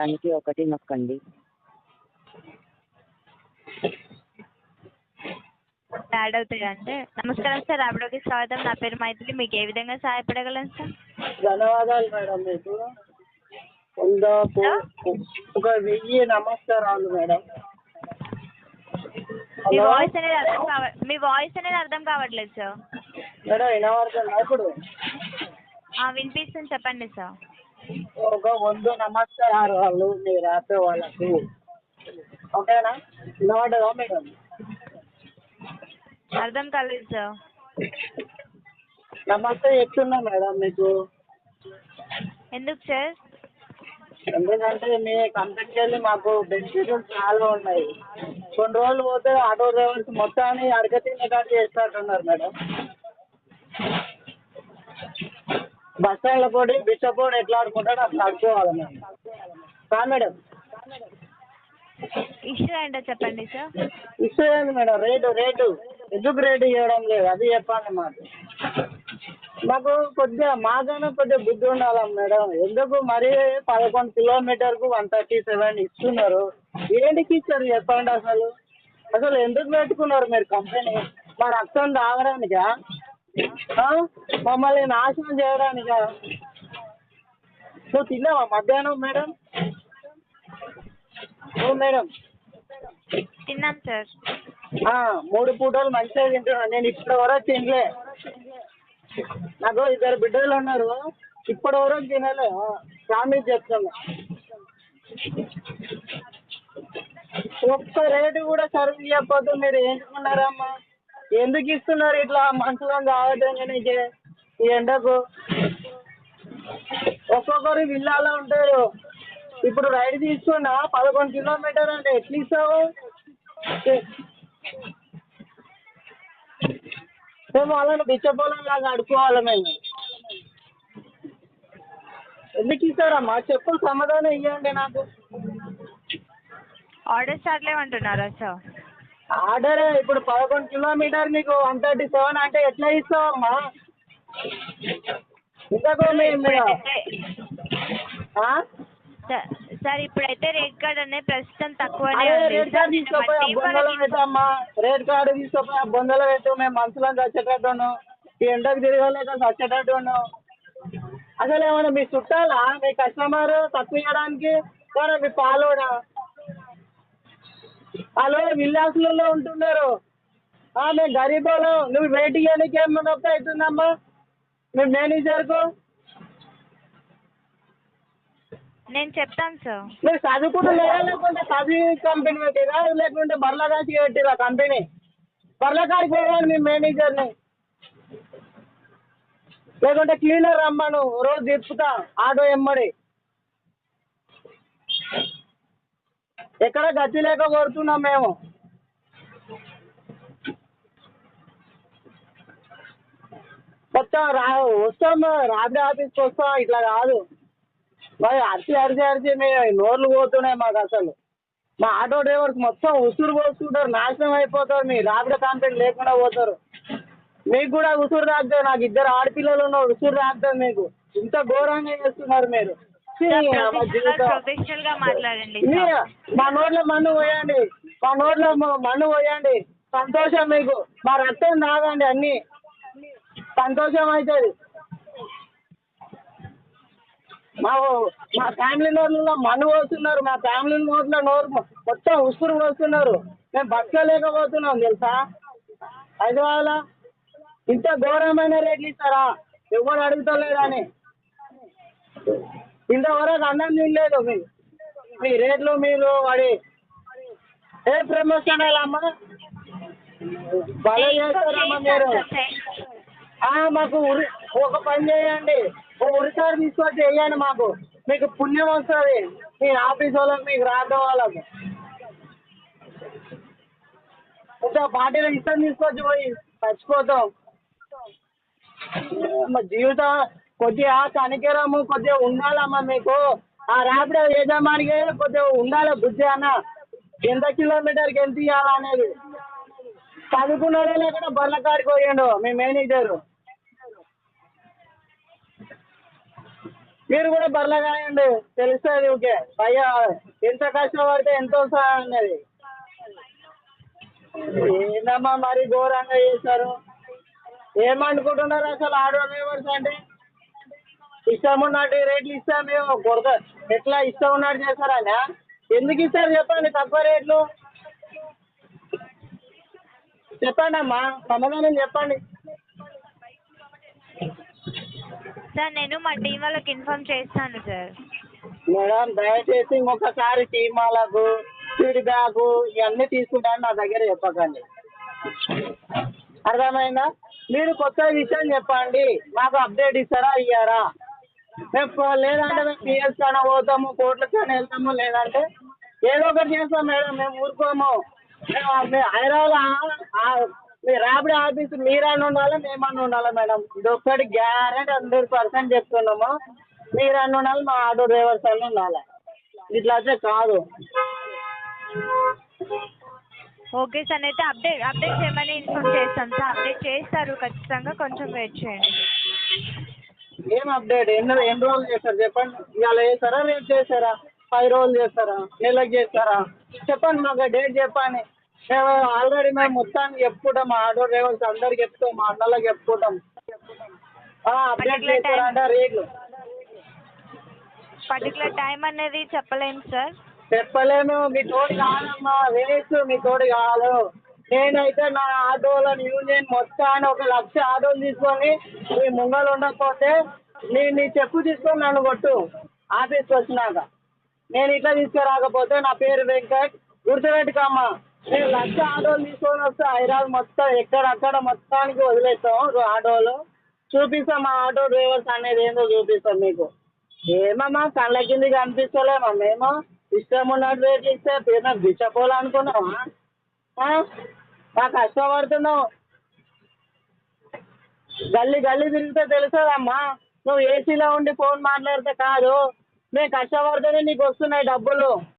దానికి ఒకటి నొక్కండి. యాడ్ అవుతాయి అంటే? నమస్కారం సార్ రాబిడోకి స్వాగతం. నా పేరు మైథిలి. మీకు ఏ విధంగా సహాయపడగలను సార్? ధన్యవాదాలు మేడం మీకు. వంద ఒక వెయ్యి నమస్కారాలు మేడం. మీ వాయిస్ అనేది అర్థం కావ మీ వాయిస్ అనేది అర్థం కావట్లేదు సార్. మేడం వినవడుతుందా ఇప్పుడు? ఆ, వినిపిస్తుంది. చెప్పండి సార్. ఒక వంద నమస్కారాలు మీరు రాసే వాళ్ళకు. ఓకేనా? వినవడదా మేడం అర్థం కాలేదు సార్. నమస్తే చెప్తున్నా మేడం మీకు. ఎందుకు సార్? ఎందుకంటే మీ కంపెనీకి వెళ్ళి మాకు బెనిఫిట్లు చాలా ఉన్నాయి. కొన్ని రోజులు పోతే ఆటో డ్రైవర్స్ మొత్తాన్ని అడగతిన్న కాడ చేస్తారంటున్నారు మేడం. బస్ స్టాండ్లో కూడా బిచ్చపోడు ఎట్లా ఆడుకుంటాడో అట్లా ఆడుకోవాలి మేడం కా మేడం? ఇష్యూ ఏంటో చెప్పండి సార్. ఇష్యూ ఏంది మేడం? Rate rate. ఎందుకు రేటు ఇవ్వడం లేదు? అది చెప్పండి మాకు. మాకు కొద్దిగా మాకైనా కొద్దిగా బుద్ధి ఉండాలి మేడం? ఎందుకు మరీ పదకొండు కిలోమీటర్కు వన్ థర్టీ సెవెన్ ఇస్తున్నారు? ఏంటికి ఇచ్చారు చెప్పండి అసలు? అసలు ఎందుకు పెట్టుకున్నారు మీరు కంపెనీ? మా రక్తం తాగడానికా? మమ్మల్ని నాశనం చేయడానికా? నువ్వు తిన్నావా మధ్యాహ్నం మేడం? ఓ మేడం? తిన్నాం సార్. ఆ, మూడు పూటలు మంచిగా తింటున్నాను నేను ఇప్పటి వరకు తినలే. నాకు ఇద్దరు బిడ్డలు ఉన్నారు. ఇప్పటి వరకు తినలే ప్రామిస్ చెప్తున్నా ఒక్క రేటు కూడా సర్వ్ చేయకపోతే మీరు ఏంచుకున్నారమ్మా ఎందుకు ఇస్తున్నారు ఇట్లా మనుషులను తాగడానికి ఈ ఎండకు? ఒక్కొక్కరు విల్లాలో ఉంటారు. ఇప్పుడు రైడ్ తీసుకున్నా పదకొండు కిలోమీటర్ అంటే ఎట్లా ఇస్తావు? మేము వాళ్ళని బిచ్చపోలం లాగా అడుకోవాలి మేము. ఎందుకు ఇస్తారమ్మా? చెప్పు సమాధానం ఇవ్వండి నాకు. ఆర్డర్ స్టార్ట్ లేవంటున్నారా సార్? ఆర్డర్ ఇప్పుడు పదకొండు కిలోమీటర్ మీకు వన్ థర్టీ సెవెన్ అంటే ఎట్లా ఇస్తావమ్మా? ఇంతకు? సార్ ఇప్పుడైతే రేట్ కార్డ్ అనేది ప్రస్తుతం తక్కువనే ఉంది. రేట్ కార్డు తీసుకుపోయి బొందలో పెట్టమ్మా. రేట్ కార్డు తీసుకుపోయి బొందలో పెట్టు మేము మనుషులను చచ్చేటట్టును ఈ ఎండకు తిరగలేక చచ్చేటట్టును. అసలు ఏమన్నా మీ చుట్టాలా? మీ కస్టమర్ తక్కువ ఇవ్వడానికి? కానీ మీ పాలోడా? వాళ్ళు విల్లాసులలో ఉంటున్నారు. ఆ, మేము గరీబోలు నువ్వు వెయిట్ ఇవ్వడానికి ఏమన్నా నొప్పి అవుతుందమ్మా? మీ మేనేజర్కు? నేను చెప్తాను సార్. మీరు చదువుకుంటున్నారా లేకుంటే చదివి కంపెనీ పెట్టిరా? లేకుంటే బర్ల కాసి పెట్టిరా కంపెనీ? బర్ల కాడికి పోవాలి మీ మేనేజర్ని? లేకుంటే క్లీనర్ రమ్మను రోజు తిప్పుతా ఆటో ఎమ్మడి. ఎక్కడ గతి లేక కొడుతున్నాం మేము? మొత్తం రా వస్తాం రాత్రి ఆఫీస్కి వస్తాం ఇట్లా కాదు. మరి అరిచి అరిచి అరిచి మీ నోర్లు పోతున్నాయి మాకు అసలు. మా ఆటో డ్రైవర్స్ మొత్తం ఉసురు పోసుకుంటారు నాశనం అయిపోతారు మీ రాపిడ కంపెనీ లేకుండా పోతారు. మీకు కూడా ఉసురు తాగుతారు నాకు ఇద్దరు ఆడపిల్లలు ఉన్నారు ఉసురు తాగుతారు మీకు. ఇంత ఘోరంగా చేస్తున్నారు మీరు. ప్రొఫెషనల్గా మాట్లాడండి మీరు సార్ మా నోట్లో మన్ను పోయండి మా నోట్లో మన్ను పోయండి సంతోషం మీకు మా రక్తం తాగండి అన్ని సంతోషం అవుతుంది మా మా ఫ్యామిలీ నోట్లో మన్ను పోస్తున్నారు మా ఫ్యామిలీ నోట్లో నోరు మొత్తం ఉసురు పోస్తున్నారు మేము బతకలేకపోతున్నాం తెలుసా? హైదరాబాద్లో ఇంత ఘోరమైన రేట్లు ఇస్తారా? ఎవరు అడుగుతలేరని ఇంతవరకు అన్నం తినలేదు మీరు మీ రేట్లు మీరు వాడి ఏ ప్రమోషన్ అమ్మా? భలే చేస్తారమ్మా మీరు. ఆ, మాకు ఉరి ఒక పని చేయండి. ఒక ఉరిసారి తీసుకొచ్చి వేయండి మాకు. మీకు పుణ్యం వస్తుంది. మీ ఆఫీస్ వాళ్ళకి మీకు రావడం వాళ్ళకు. ఒక పార్టీలో ఇష్టం తీసుకొచ్చి పోయి చచ్చిపోతాం. మా జీవితం కొద్దిగా కనికరము కొద్దిగా ఉండాలమ్మా మీకు. ఆ ర్యాపిడో యజమానికి కొద్దిగా ఉండాలి బుద్ధి అన్న. ఎంత కిలోమీటర్కి ఎంత ఇవ్వాలనేది చదువుకున్నాడో లేకుండా బర్ల కాడికి పోయిండు మీ మేనేజరు. మీరు కూడా బర్ల కాయండి తెలుస్తుంది ఓకే భయ ఎంత కష్టపడితే ఎంత వస్తుంది అనేది. ఏందమ్మా మరి ఘోరంగా చేశారు ఏమనుకుంటున్నారు అసలు ఆటో డ్రైవర్స్ అంటే? ఇష్టం ఉన్నట్టు రేట్లు ఇస్తాం మేము. కొరత ఎట్లా ఇష్టం ఉన్నట్టు చేస్తారని ఎందుకు ఇస్తారు చెప్పండి తక్కువ రేట్లు? చెప్పండి అమ్మా సమాధానం చెప్పండి. సార్ నేను మా టీం వాళ్ళకి ఇన్ఫార్మ్ చేస్తాను సార్. మేడం దయచేసి ఇంకొకసారి టీం వాళ్ళకు ఫీడ్బ్యాక్ ఇవన్నీ తీసుకుంటాను నా దగ్గర చెప్పకండి. అర్థమైందా? మీరు కొత్త విషయం చెప్పండి. మాకు అప్డేట్ ఇస్తారా ఇయ్యారా? మేము లేదంటే మేము పిఎస్ కానీ పోతాము కోర్టుల కానీ వెళ్తాము లేదంటే ఏదో ఒకటి చేస్తాం మేడం మేము ఊరుకోము. మేము మీ హైదరాబాద్ మీ రాబడి ఆఫీస్ మీరన్నా ఉండాలి మేమన్నా ఉండాలి మేడం? ఇది ఒక్కటి గ్యారంటీ హండ్రెడ్ పర్సెంట్ చెప్తున్నాము. మీరన్నా ఉండాలి మా ఆటో డ్రైవర్స్ అన్న ఉండాలి? ఇట్లా అయితే కాదు. ఓకే సార్ అయితే అప్డేట్ అప్డేట్ చేయమని ఇన్ఫార్మ్ చేస్తాను సార్. అప్డేట్ చేస్తారు ఖచ్చితంగా కొంచెం వెయిట్ చేయండి. ఏం అప్డేట్ ఎన్ని ఎన్ని రోజులు చేస్తారు చెప్పండి. ఇవాళ చేస్తారా రేపు చేస్తారా పది రోజులు చేస్తారా? నెలకు చేస్తారా? చెప్పండి మాకు డేట్ చెప్పండి. మేము ఆల్రెడీ మేము మొత్తానికి చెప్పుకుంటాం. మా ఆటో డ్రైవర్స్ అందరికి చెప్తాం మా అన్నలకు చెప్పుకుంటాం. అప్డేట్ చేస్తారంట రేట్లు? పర్టికులర్ టైం అనేది చెప్పలేము సార్ చెప్పలేము. మీ తోడు కాదమ్మా. వేస్ట్ మీ తోడు కాదు. నేనైతే నా ఆటోలను యూనియన్ మొత్తాన్ని ఒక లక్ష ఆటోలు తీసుకొని మీ ముంగలు ఉండకపోతే నీ నీ చెప్పు తీసుకొని నన్ను కొట్టు. ఆఫీస్కి వచ్చినాక. నేను ఇట్లా తీసుకురాకపోతే నా పేరు వెంకట్. గుర్తుపెట్టుకమ్మ నేను లక్ష ఆటోలు తీసుకొని వస్తే హైదరాబాద్ మొత్తం ఎక్కడక్కడ మొత్తానికి వదిలేస్తాం ఆటోలు. చూపిస్తాం మా ఆటో డ్రైవర్స్ అనేది ఏందో చూపిస్తాం మీకు. ఏమమ్మా కళ్ళ కింద కనిపిస్తలేమా మేము? ఇష్టం ఉన్నట్టు రేట్ ఇస్తే పేరు నాకు ఆ? మా కష్టపడుతున్నావు. గల్లీ గల్లీ తిరిగితే తెలుసదమ్మా నువ్వు ఏసీలో ఉండి ఫోన్ మాట్లాడితే కాదు. మేము కష్టపడితేనే నీకు వస్తున్నాయి డబ్బులు.